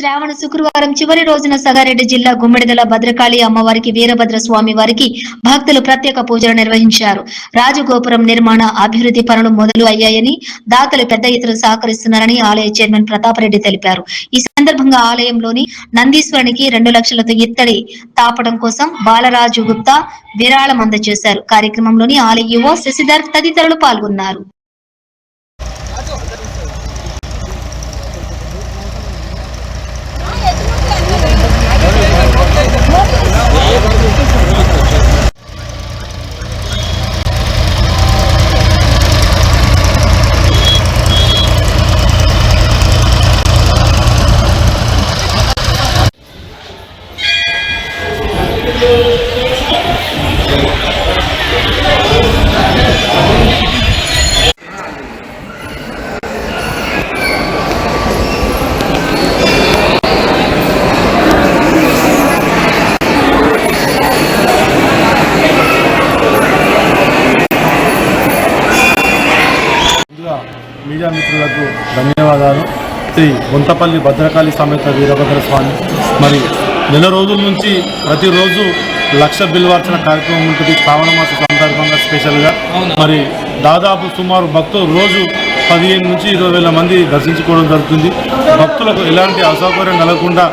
శ్రావణ శుక్రవారం చివరి రోజున సంగారెడ్డి జిల్లా గుమ్మడిదల భద్రకాళి అమ్మవారికి వీరభద్ర స్వామి వారికి భక్తులు ప్రత్యేక పూజలు నిర్వహించారు. రాజగోపురం నిర్మాణ అభివృద్ధి పనులు మొదలు అయ్యాయని దాతలు పెద్ద ఎత్తున సహకరిస్తున్నారని ఆలయ చైర్మన్ ప్రతాప్ రెడ్డి తెలిపారు. ఈ సందర్భంగా ఆలయంలోని నందీశ్వరునికి రెండు లక్షలతో ఇత్తడి తాపడం కోసం బాలరాజు గుప్తా విరాళం అందజేశారు. కార్యక్రమంలోని ఆలయ యువ శశిధర్ తదితరులు పాల్గొన్నారు. మీడియా మిత్రులకు ధన్యవాదాలు. శ్రీ గుంతపల్లి భద్రకాళి సమేత వీరభద్ర స్వామి మరి నెల రోజుల నుంచి ప్రతిరోజు లక్ష బిల్వార్చన కార్యక్రమం ఉంటుంది. శ్రావణ మాస సందర్భంగా స్పెషల్గా. మరి దాదాపు సుమారు భక్తులు రోజు పదిహేను నుంచి ఇరవై వేల మంది దర్శించుకోవడం జరుగుతుంది. భక్తులకు ఎలాంటి అసౌకర్యం కలగకుండా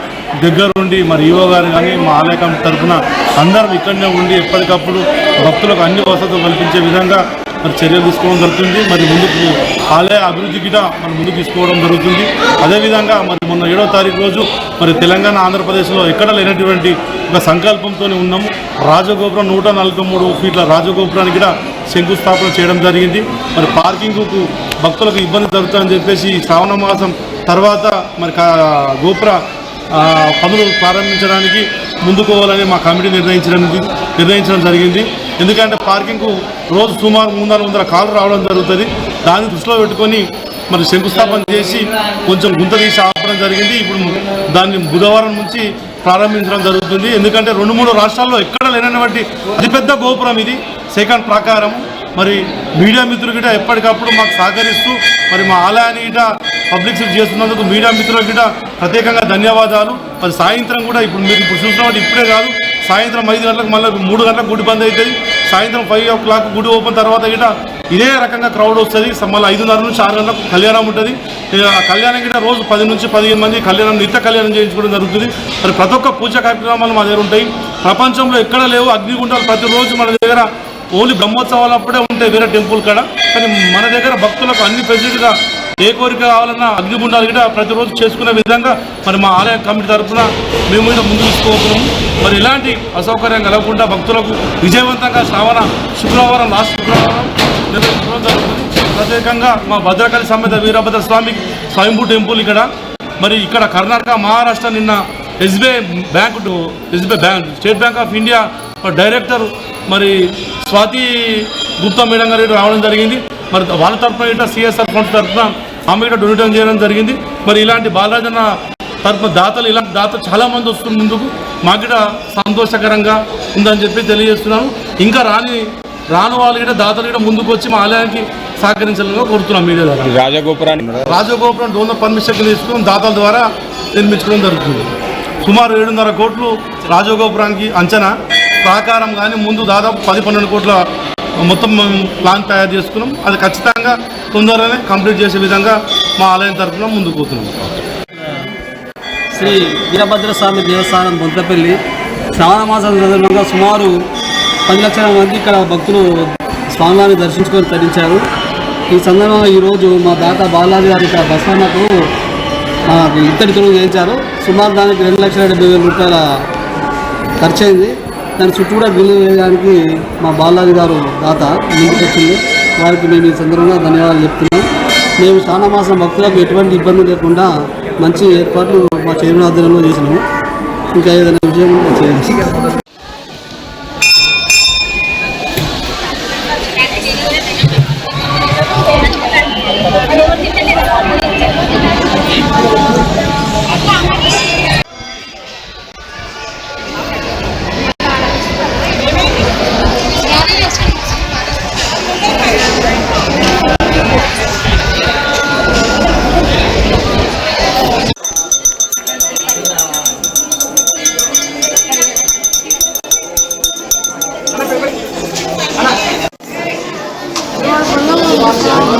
దగ్గరుండి మరి ఈవో గారు కానీ మా ఆలయ కమిటీ తరఫున అందరం ఇక్కడనే ఉండి ఎప్పటికప్పుడు భక్తులకు అన్ని వసతులు కల్పించే విధంగా మరి చర్యలు తీసుకోవడం జరుగుతుంది. మరి ముందుకు ఆలయ అభివృద్ధి గిట మనం ముందుకు తీసుకోవడం జరుగుతుంది. అదేవిధంగా మరి మొన్న ఏడో తారీఖు రోజు మరి తెలంగాణ ఆంధ్రప్రదేశ్లో ఎక్కడ లేనటువంటి ఒక సంకల్పంతో ఉన్నాము. రాజగోపురం నూట నలభై మూడు ఫీట్ల రాజగోపురానికి కూడా శంకుస్థాపన చేయడం జరిగింది. మరి పార్కింగ్కు భక్తులకు ఇబ్బంది జరుగుతుందని చెప్పేసి శ్రావణ మాసం తర్వాత మరి కా- గోపుర పనులు ప్రారంభించడానికి ముందుకోవాలని మా కమిటీ నిర్ణయించడం నిర్ణయించడం జరిగింది. ఎందుకంటే పార్కింగ్కు రోజు సుమారు మూడు నాలుగు వందల కాలు రావడం జరుగుతుంది. దాన్ని దృష్టిలో పెట్టుకొని మరి శంకుస్థాపన చేసి కొంచెం గుంత తీసి ఆపడం జరిగింది. ఇప్పుడు దాన్ని బుధవారం నుంచి ప్రారంభించడం జరుగుతుంది. ఎందుకంటే రెండు మూడు రాష్ట్రాల్లో ఎక్కడ లేనటువంటి అతిపెద్ద గోపురం ఇది. సెకండ్ ప్రకారం. మరి మీడియా మిత్రులు గిట ఎప్పటికప్పుడు మాకు సహకరిస్తూ మరి మా ఆలయాన్ని గిట పబ్లిసిటీ చేస్తున్నందుకు మీడియా మిత్రులకు గిట ప్రత్యేకంగా ధన్యవాదాలు. మరి సాయంత్రం కూడా ఇప్పుడు మీరు ఇప్పుడు చూసినప్పుడు ఇప్పుడే కాదు. సాయంత్రం ఐదు గంటలకు మళ్ళీ మూడు గంటలకు గుడి బంద్ అవుతుంది. సాయంత్రం ఫైవ్ ఓ క్లాక్ గుడి ఓపెన్ తర్వాత గిట ఇదే రకంగా క్రౌడ్ వస్తుంది. మళ్ళీ ఐదున్నర నుంచి ఆరు గంటలకు కళ్యాణం ఉంటుంది. ఇక ఆ కళ్యాణం గిట రోజు పది నుంచి పదిహేను మంది కళ్యాణం నిత్య కళ్యాణం చేయించుకోవడం జరుగుతుంది. మరి ప్రతి ఒక్క పూజ కార్యక్రమాలు మా దగ్గర ఉంటాయి. ప్రపంచంలో ఎక్కడ లేవు అగ్నిగుండాలు ప్రతిరోజు మన దగ్గర ఓన్లీ బ్రహ్మోత్సవాలు అప్పుడే ఉంటాయి వేరే టెంపుల్ కాడ. కానీ మన దగ్గర భక్తులకు అన్ని ఫెసిలిటీగా ఏ కోరిక కావాలన్నా అగ్నిగుండాలు కూడా ప్రతిరోజు చేసుకునే విధంగా మరి మా ఆలయ కమిటీ తరఫున మేము కూడా ముందు తీసుకోతున్నాము మరి ఇలాంటి అసౌకర్యం కలగకుండా భక్తులకు విజయవంతంగా శ్రావణ శుక్రవారం లాస్ట్ శుక్రవారం ప్రత్యేకంగా మా భద్రకాళి సమేత వీరభద్ర స్వామి స్వయంభూ టెంపుల్ ఇక్కడ. మరి ఇక్కడ కర్ణాటక మహారాష్ట్ర నిన్న SBI bank SBI bank State Bank of India director మరి స్వాతి గుప్తా మేడం గారు రావడం జరిగింది. మరి వాళ్ళ తరఫున ఇట్లా సిఎస్ఆర్ ఫండ్ తరఫున ఆమె డొనేట్ చేయడం జరిగింది. మరి ఇలాంటి బాలరాజన్న తరఫున దాతలు ఇలాంటి దాతలు చాలా మంది వస్తున్న ముందుకు మాకు కూడా సంతోషకరంగా ఉందని చెప్పి తెలియజేస్తున్నాను. ఇంకా రాని రాను వాళ్ళు కూడా దాతలు కూడా ముందుకు వచ్చి మా ఆలయానికి సహకరించాలని కోరుతున్నాం మీడియా ద్వారా. రాజగోపురాన్ని రాజగోపురం డోనర్ పర్మిషన్ తీసుకుని దాతల ద్వారా నిర్మించడం జరుగుతుంది. సుమారు ఏడున్నర కోట్లు రాజగోపురానికి అంచనా. ప్రాకారం కానీ ముందు దాదాపు పది పన్నెండు కోట్ల మొత్తం మేము ప్లాన్ తయారు చేసుకున్నాం. అది ఖచ్చితంగా తొందరగానే కంప్లీట్ చేసే విధంగా మా ఆలయం తరఫున ముందుకు పోతున్నాం. శ్రీ వీరభద్రస్వామి దేవస్థానం బొంతపల్లి శ్రావణ మాసం సందర్భంగా సుమారు పది లక్షల మంది ఇక్కడ భక్తులు స్వామివారిని దర్శించుకొని తరించారు. ఈ సందర్భంగా ఈరోజు మా దాత బాలాజీ గారి ఇక్కడ బస్వానకు మాకు ఇత్తడి చేయించారు సుమారు దానికి రెండు లక్షల డెబ్బై వేల రూపాయల ఖర్చు అయింది దాని చుట్టూ కూడా బిల్లు వేయడానికి మా బాలాజీ గారు దాత ముందుకు వారికి మేము ఈ సందర్భంగా ధన్యవాదాలు చెప్తున్నాం మేము శ్రావణమాసం భక్తులకు ఎటువంటి ఇబ్బంది లేకుండా మంచి ఏర్పాట్లు మా చైర్మన్ ఆధ్వర్యంలో చేసినాము. ఇంకా ఏదైనా విషయం చేయాలి చేయాలి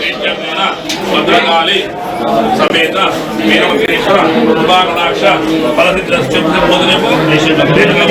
నిత్యమైన భద్రకాళి సమేత వీరమకేశ్వర కృపాకటాక్ష ఫలసిద్ధిరస్యోదయము నిత్యమైన